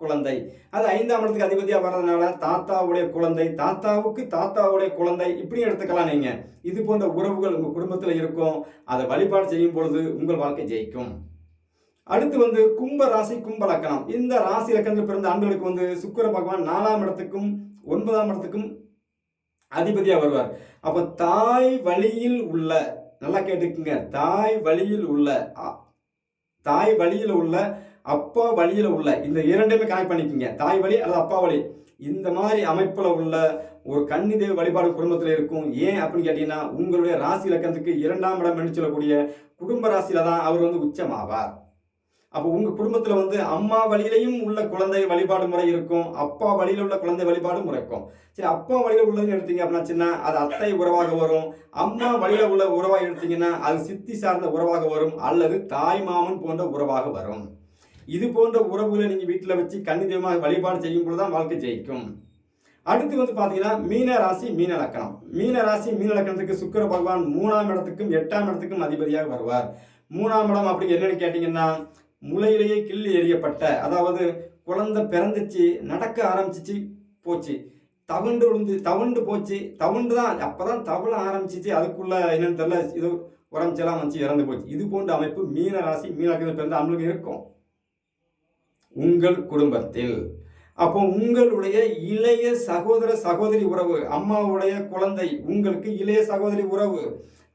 குழந்தை. அது ஐந்தாம் இடத்துக்கு அதிபதியாக வர்றதுனால தாத்தாவுடைய குழந்தை தாத்தாவுக்கு தாத்தாவுடைய குழந்தை இப்படி எடுத்துக்கலாம் நீங்கள் இது போன்ற உறவுகள் உங்கள் குடும்பத்தில் இருக்கும். அதை வழிபாடு செய்யும் பொழுது உங்கள் வாழ்க்கை ஜெயிக்கும். அடுத்து வந்து கும்ப ராசி கும்ப லக்கணம். இந்த ராசி லக்கணத்தில் பிறந்த ஆண்களுக்கு வந்து சுக்கிர பகவான் நாலாம் இடத்துக்கும் ஒன்பதாம் இடத்துக்கும் அதிபதியாக வருவார். அப்போ தாய் வழியில் உள்ள நல்லா கேட்டுக்குங்க. தாய் வழியில் உள்ள தாய் வழியில் உள்ள அப்பா வழியில் உள்ள இந்த இரண்டையுமே கனெக்ட் பண்ணிக்கோங்க. தாய் வழி அல்லது அப்பா வழி. இந்த மாதிரி அமைப்பில் உள்ள ஒரு கன்னி வழிபாடு குடும்பத்தில் இருக்கும். ஏன் அப்படின்னு கேட்டீங்கன்னா உங்களுடைய ராசி லக்கணத்துக்கு இரண்டாம் இடம் என்று சொல்லக்கூடிய குடும்ப ராசியில தான் அவர் வந்து உச்சமாவார். அப்போ உங்க குடும்பத்துல வந்து அம்மா வழியிலையும் உள்ள குழந்தை வழிபாடு முறை இருக்கும் அப்பா வழியில உள்ள குழந்தை வழிபாடு முறை இருக்கும். சரி அப்பா வழியில உள்ளதுன்னு எடுத்தீங்க அப்படின்னா சின்ன அது அத்தை உறவாக வரும். அம்மா வழியில உள்ள உறவாக எடுத்தீங்கன்னா அது சித்தி சார்ந்த உறவாக வரும் அல்லது தாய் மாமன் போன்ற உறவாக வரும். இது போன்ற உறவுகளை நீங்க வீட்டில் வச்சு கண்ணிதமாக வழிபாடு செய்யும் பொழுதுதான் வாழ்க்கை ஜெயிக்கும். அடுத்து வந்து பார்த்தீங்கன்னா மீன ராசி மீன லக்கணம். மீன ராசி மீன லக்கணத்துக்கு சுக்கர பகவான் மூணாம் இடத்துக்கும் எட்டாம் இடத்துக்கும் அதிபதியாக வருவார். மூணாம் இடம் அப்படி என்னன்னு கேட்டீங்கன்னா முளையிலேயே கிள்ளி எறியப்பட்ட அதாவது குழந்தை பிறந்துச்சு நடக்க ஆரம்பிச்சிச்சு போச்சு. தவுண்டு விழுந்து தவுண்டு போச்சு. தவுண்டு தான் அப்போ தான் தவள ஆரம்பிச்சிச்சு. அதுக்குள்ளே என்னென்னு தெரியல இது உடம்புச்செல்லாம் வச்சு இறந்து போச்சு. இது போன்ற அமைப்பு மீன ராசி மீன பிறந்த ஆண்களுக்கு இருக்கும். உங்கள் குடும்பத்தில். அப்போ உங்களுடைய இளைய சகோதர சகோதரி உறவு அம்மாவுடைய குழந்தை உங்களுக்கு இளைய சகோதரி உறவு.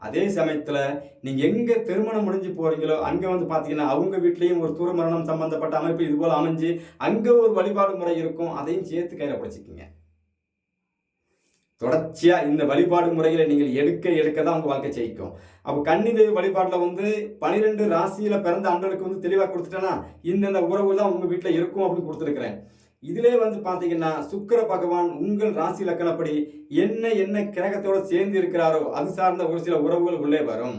அதே சமயத்தில் நீங்கள் எங்கே திருமணம் முடிஞ்சு போகிறீங்களோ அங்கே வந்து பார்த்தீங்கன்னா அவங்க வீட்லேயும் ஒரு தூர மரணம் சம்மந்தப்பட்ட அமைப்பு இதுபோல் அமைஞ்சு அங்கே ஒரு வழிபாடு முறை இருக்கும் அதையும் சேர்த்து கையில பிடிச்சிக்கிங்க. தொடர்ச்சியாக இந்த வழிபாடு முறைகளை நீங்கள் எடுக்க எடுக்க தான் உங்கள் வாழ்க்கை ஜெயிக்கும். அப்போ கன்னி வழிபாட்டில் வந்து பனிரெண்டு ராசியில் பிறந்த ஆண்களுக்கு வந்து தெளிவாக கொடுத்துட்டேன்னா இந்தந்த உறவு தான் உங்கள் வீட்டில் இருக்கும் அப்படின்னு கொடுத்துருக்குறேன். இதிலே வந்து பார்த்தீங்கன்னா சுக்கிர பகவான் உங்கள் ராசி லக்கணப்படி என்ன என்ன கிரகத்தோடு சேர்ந்து இருக்கிறாரோ அது சார்ந்த ஒரு சில உறவுகள் உள்ளே வரும்.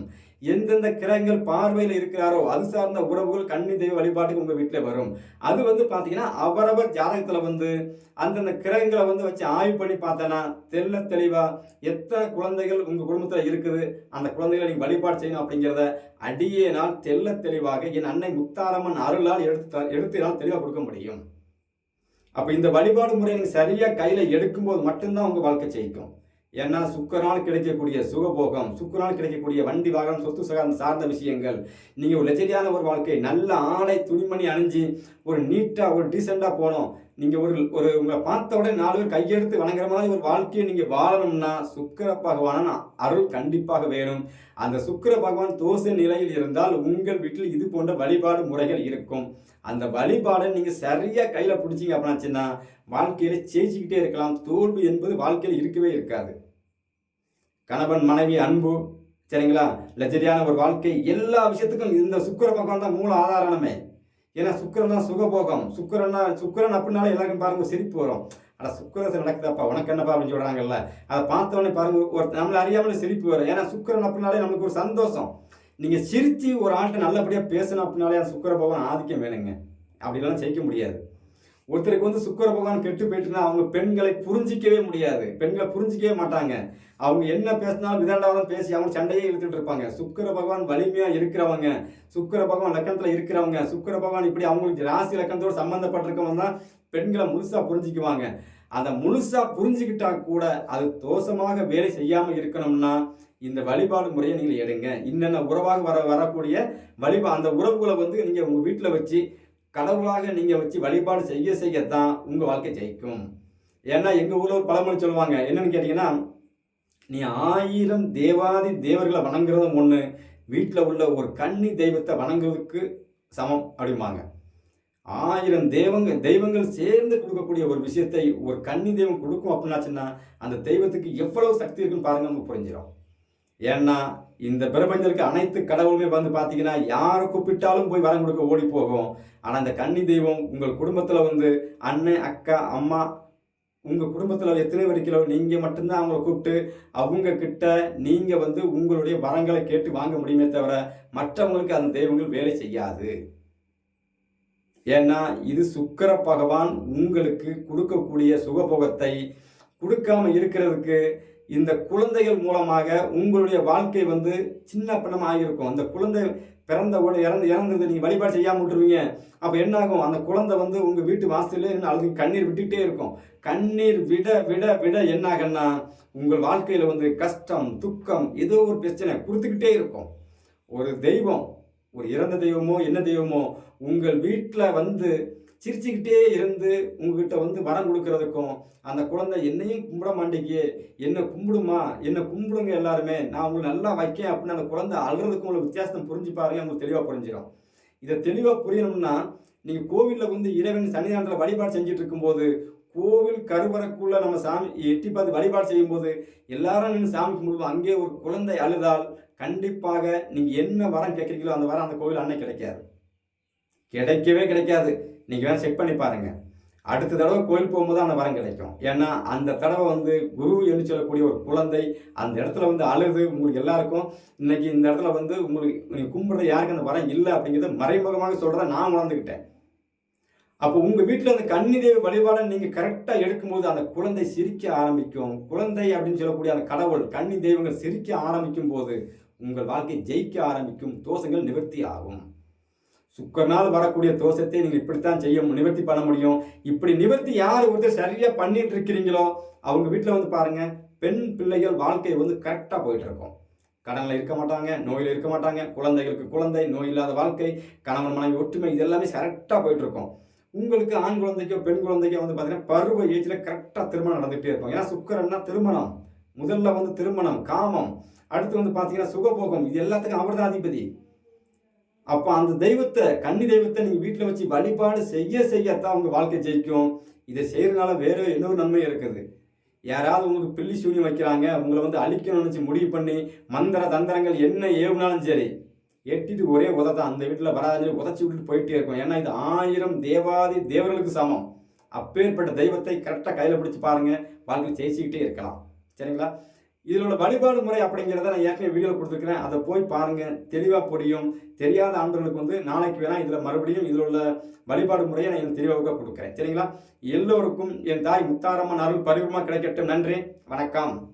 எந்தெந்த கிரகங்கள் பார்வையில் இருக்கிறாரோ அது சார்ந்த உறவுகள் கண்ணி தெய்வ வழிபாட்டுக்கு உங்கள் வீட்டில் வரும். அது வந்து பார்த்தீங்கன்னா அவரவர் ஜாதகத்தில் வந்து அந்தந்த கிரகங்களை வந்து வச்சு ஆய்வு பண்ணி பார்த்தேன்னா தெல்ல தெளிவாக எத்தனை குழந்தைகள் உங்கள் குடும்பத்தில் இருக்குது அந்த குழந்தைகளை நீங்கள் வழிபாடு செய்யணும் அப்படிங்கிறத அடியே நாள் தெல்ல தெளிவாக என் அன்னை முத்தாரம்மன் அருளால் எடுத்து எடுத்து தெளிவாக கொடுக்க முடியும். அப்போ இந்த வழிபாடு முறை நீங்கள் சரியாக கையில் எடுக்கும்போது மட்டும்தான் உங்கள் வாழ்க்கை ஜெயிக்கும். ஏன்னா சுக்கரால் கிடைக்கக்கூடிய சுகபோகம் சுக்கரால் கிடைக்கக்கூடிய வண்டி வாகனம் சொத்து சகாரம் சார்ந்த விஷயங்கள் நீங்கள் ஒரு லெஜரியான ஒரு வாழ்க்கை நல்ல ஆடை துணிமணி அணிஞ்சு ஒரு நீட்டாக ஒரு டீசெண்டாக போனோம் நீங்கள் ஒரு ஒரு உங்களை பார்த்த உடனே நாலு பேர் கையெடுத்து வணங்குற மாதிரி ஒரு வாழ்க்கையை நீங்கள் வாழணும்னா சுக்கிர பகவான அருள் கண்டிப்பாக வேணும். அந்த சுக்கிர பகவான் தோசை நிலையில் இருந்தால் உங்கள் வீட்டில் இது போன்ற வழிபாடு முறைகள் இருக்கும். அந்த வழிபாடை நீங்கள் சரியாக கையில் பிடிச்சீங்க அப்படின்னாச்சுன்னா வாழ்க்கையில ஜெயிச்சுக்கிட்டே இருக்கலாம். தோல்வி என்பது வாழ்க்கையில் இருக்கவே இருக்காது. கணவன் மனைவி அன்பு சரிங்களா? லஜரியான ஒரு வாழ்க்கை. எல்லா விஷயத்துக்கும் இந்த சுக்கிர பகவான் தான் மூல ஆதாரணமே ஏன்னா சுக்கரன் தான் சுகபோகம். சுக்கரன்னா சுக்கிரன் அப்படின்னாலே எல்லாருக்கும் பாருங்க சிரிப்பு வரும். ஆனால் சுக்கிரத்தை நடக்குதாப்பா உனக்கு என்னப்பா அப்படின்னு சொல்கிறாங்கல்ல அதை பார்த்த பாருங்க ஒரு நம்மளை அறியாமலே சிரிப்பு வரும். ஏன்னா சுக்கிரன் அப்படின்னாலே நமக்கு ஒரு சந்தோஷம். நீங்கள் சிரித்து ஒரு ஆள்கிட்ட நல்லபடியாக பேசணும் அப்படின்னாலே அந்த சுக்கிர பகவான் ஆதிக்கம் வேணுங்க. அப்படிலாம் ஜெயிக்க முடியாது. ஒருத்தருக்கு வந்து சுக்கர பகவான் கெட்டு போயிட்டுனா அவங்க பெண்களை புரிஞ்சிக்கவே முடியாது. பெண்களை புரிஞ்சிக்கவே மாட்டாங்க. அவங்க என்ன பேசினாலும் விதாண்டாவதும் பேசி அவங்க சண்டையே இழுத்துட்டு இருப்பாங்க. சுக்கிர பகவான் வலிமையா இருக்கிறவங்க. சுக்கிர பகவான் லக்கணத்துல இருக்கிறவங்க. சுக்கிர பகவான் இப்படி அவங்களுக்கு ராசி லக்கணத்தோடு சம்பந்தப்பட்டிருக்கவங்க தான் பெண்களை முழுசா புரிஞ்சுக்குவாங்க. அதை முழுசா புரிஞ்சுக்கிட்டா கூட அது தோஷமாக வேலை செய்யாம இருக்கணும்னா இந்த வழிபாடு முறையை நீங்கள் எடுங்க. இன்னென்ன உறவாக வர வரக்கூடிய வழிபா அந்த உறவுகளை வந்து நீங்கள் உங்கள் வீட்டில் வச்சு கடவுளாக நீங்கள் வச்சு வழிபாடு செய்ய செய்யத்தான் உங்கள் வாழ்க்கை ஜெயிக்கும். ஏன்னா எங்கள் ஊரில் ஒரு பழமொழி சொல்லுவாங்க. என்னன்னு கேட்டிங்கன்னா நீ ஆயிரம் தேவாதி தேவர்களை வணங்குறதும் ஒன்று வீட்டில் உள்ள ஒரு கன்னி தெய்வத்தை வணங்குறதுக்கு சமம் அப்படிம்பாங்க. ஆயிரம் தெய்வங்க தெய்வங்கள் சேர்ந்து கொடுக்கக்கூடிய ஒரு விஷயத்தை ஒரு கன்னி தெய்வம் கொடுக்கும் அப்படின்னாச்சுன்னா அந்த தெய்வத்துக்கு எவ்வளவு சக்தி இருக்குன்னு பாருங்க நமக்கு புரிஞ்சிடும் ஏன்னா இந்த பிரபஞ்சத்துக்கு அனைத்து கடவுளுமே வந்து பார்த்தீங்கன்னா யாரை கூப்பிட்டாலும் போய் வரம் கொடுக்க ஓடி போகும். ஆனால் அந்த கன்னி தெய்வம் உங்கள் குடும்பத்தில் வந்து அண்ணன் அக்கா அம்மா உங்கள் குடும்பத்தில் எத்தனை வரைக்கும் நீங்கள் மட்டும்தான் அவங்கள கூப்பிட்டு அவங்க கிட்ட நீங்கள் வந்து உங்களுடைய வரங்களை கேட்டு வாங்க முடியுமே தவிர மற்றவங்களுக்கு அந்த தெய்வங்கள் வேலை செய்யாது. ஏன்னா இது சுக்கர பகவான் உங்களுக்கு கொடுக்கக்கூடிய சுகபோகத்தை கொடுக்காம இருக்கிறதுக்கு இந்த குழந்தைகள் மூலமாக உங்களுடைய வாழ்க்கை வந்து சின்ன பின்னமாக ஆகியிருக்கும் அந்த குழந்தை பிறந்த உடனே இறந்து இறந்தது நீங்கள் வழிபாடு செய்யாமல் விட்டுருவீங்க. அப்போ என்ன ஆகும் அந்த குழந்தை வந்து உங்கள் வீட்டு வாசலில் என்ன அழுது கண்ணீர் விட்டுக்கிட்டே இருக்கும். கண்ணீர் விட விட விட என்ன ஆகுன்னா உங்கள் வாழ்க்கையில் வந்து கஷ்டம் துக்கம் ஏதோ ஒரு பிரச்சனை கொடுத்துக்கிட்டே இருக்கும். ஒரு தெய்வம் ஒரு இறந்த தெய்வமோ என்ன தெய்வமோ உங்கள் வீட்டில் வந்து சிரிச்சுக்கிட்டே இருந்து உங்ககிட்ட வந்து வரம் கொடுக்கறதுக்கும் அந்த குழந்தை என்னையும் கும்பிட மாட்டேங்கி என்னை கும்பிடுமா? என்னை கும்பிடுங்க எல்லாருமே? நான் உங்களை நல்லா வைக்கேன் அப்படின்னு அந்த குழந்தை அழுறதுக்கும் உள்ள வித்தியாசம் புரிஞ்சு பாருங்க உங்களுக்கு தெளிவாக புரிஞ்சிடும் இதை தெளிவாக புரியணும்னா நீங்கள் கோவிலில் வந்து இறைவன் சன்னிதானத்தில் வழிபாடு செஞ்சுட்டு இருக்கும்போது கோவில் கருவறைக்குள்ள நம்ம சாமி எட்டி பார்த்து வழிபாடு செய்யும்போது எல்லாரும் நின்று சாமி கும்பிடுவோம் அங்கே ஒரு குழந்தை அழுதால் கண்டிப்பாக நீங்கள் என்ன வரம் கேட்குறீங்களோ அந்த வரம் அந்த கோவில் அன்னை கிடைக்காது. கிடைக்கவே கிடைக்காது. நீங்கள் வேணால் செக் பண்ணி பாருங்கள் அடுத்த தடவை கோயில் போகும்போது அந்த வரம் கிடைக்கும். ஏன்னா அந்த தடவை வந்து குரு என்று சொல்லக்கூடிய ஒரு குழந்தை அந்த இடத்துல வந்து அழுது. உங்களுக்கு எல்லாருக்கும் இன்னைக்கு இந்த இடத்துல வந்து உங்களுக்கு நீங்கள் கும்பிட்ற யாருக்கு அந்த வரம் இல்லை அப்படிங்கிறத மறைமுகமாக சொல்கிறத நான் உணர்ந்துக்கிட்டேன் அப்போ உங்கள் வீட்டில் அந்த கன்னிதேவி வழிபாடை நீங்கள் கரெக்டாக எடுக்கும்போது அந்த குழந்தை சிரிக்க ஆரம்பிக்கும். குழந்தை அப்படின்னு சொல்லக்கூடிய அந்த கடவுள் கன்னி தெய்வங்கள் சிரிக்க ஆரம்பிக்கும் போது உங்கள் வாழ்க்கை ஜெயிக்க ஆரம்பிக்கும். தோஷங்கள் நிவர்த்தி ஆகும். சுக்கரனால் வரக்கூடிய தோஷத்தை நீங்கள் இப்படித்தான் செய்ய நிவர்த்தி பண்ண முடியும். இப்படி நிவர்த்தி யார் ஒருத்தர் சரியாக பண்ணிட்டு இருக்கிறீங்களோ அவங்க வீட்டில் வந்து பாருங்கள் பெண் பிள்ளைகள் வாழ்க்கை வந்து கரெக்டாக போயிட்டு இருக்கும் கடனில் இருக்க மாட்டாங்க நோயில் இருக்க மாட்டாங்க குழந்தைகளுக்கு குழந்தை நோய் இல்லாத வாழ்க்கை கணவன் மனைவி ஒற்றுமை இது எல்லாமே கரெக்டாக போயிட்டு இருக்கும் உங்களுக்கு ஆண் குழந்தைக்கோ பெண் குழந்தைக்கோ வந்து பார்த்தீங்கன்னா பருவ ஏஜில் கரெக்டாக திருமணம் நடந்துகிட்டே இருக்கும். ஏன்னா சுக்கரன்னா திருமணம். முதல்ல வந்து திருமணம் காமம். அடுத்து வந்து பார்த்தீங்கன்னா சுகபோகம். இது எல்லாத்துக்கும் அவர் தான் அதிபதி. அப்போ அந்த தெய்வத்தை கன்னி தெய்வத்தை நீங்கள் வீட்டில் வச்சு வழிபாடு செய்ய செய்யத்தான் உங்கள் வாழ்க்கை ஜெயிக்கும். இதை செய்கிறதுனால வேறு இன்னொரு நன்மை இருக்குது. யாராவது உங்களுக்கு பில்லி சூனியம் வைக்கிறாங்க உங்களை வந்து அழிக்கணும்னு நினச்சி முடிவு பண்ணி மந்திர தந்திரங்கள் என்ன ஏவுனாலும் சரி எட்டிட்டு ஒரே உதை அந்த வீட்டில் வராதுன்னு உதச்சி விட்டுட்டு போயிட்டே இருக்கும். ஏன்னா இது ஆயிரம் தேவாதி தேவர்களுக்கு சமம். அப்பேற்பட்ட தெய்வத்தை கரெக்டாக கையில் பிடிச்சி பாருங்கள் வாழ்க்கையில் ஜெயிச்சுக்கிட்டே இருக்கலாம். சரிங்களா? இதில் உள்ள வழிபாடு முறை அப்படிங்கிறத நான் ஏற்கனவே வீடியோ கொடுத்துருக்கிறேன். அதை போய் பாருங்கள் தெளிவாக புரியும் தெரியாத ஆண்டுகளுக்கு வந்து நாளைக்கு வேணால் இதில் மறுபடியும் இதில் உள்ள வழிபாடு முறையை நான் எனக்கு தெளிவாக கொடுக்குறேன். சரிங்களா? எல்லோருக்கும் என் தாய் முத்தாரம்மன் அருள் பரிவமாக கிடைக்கட்டும். நன்றி. வணக்கம்.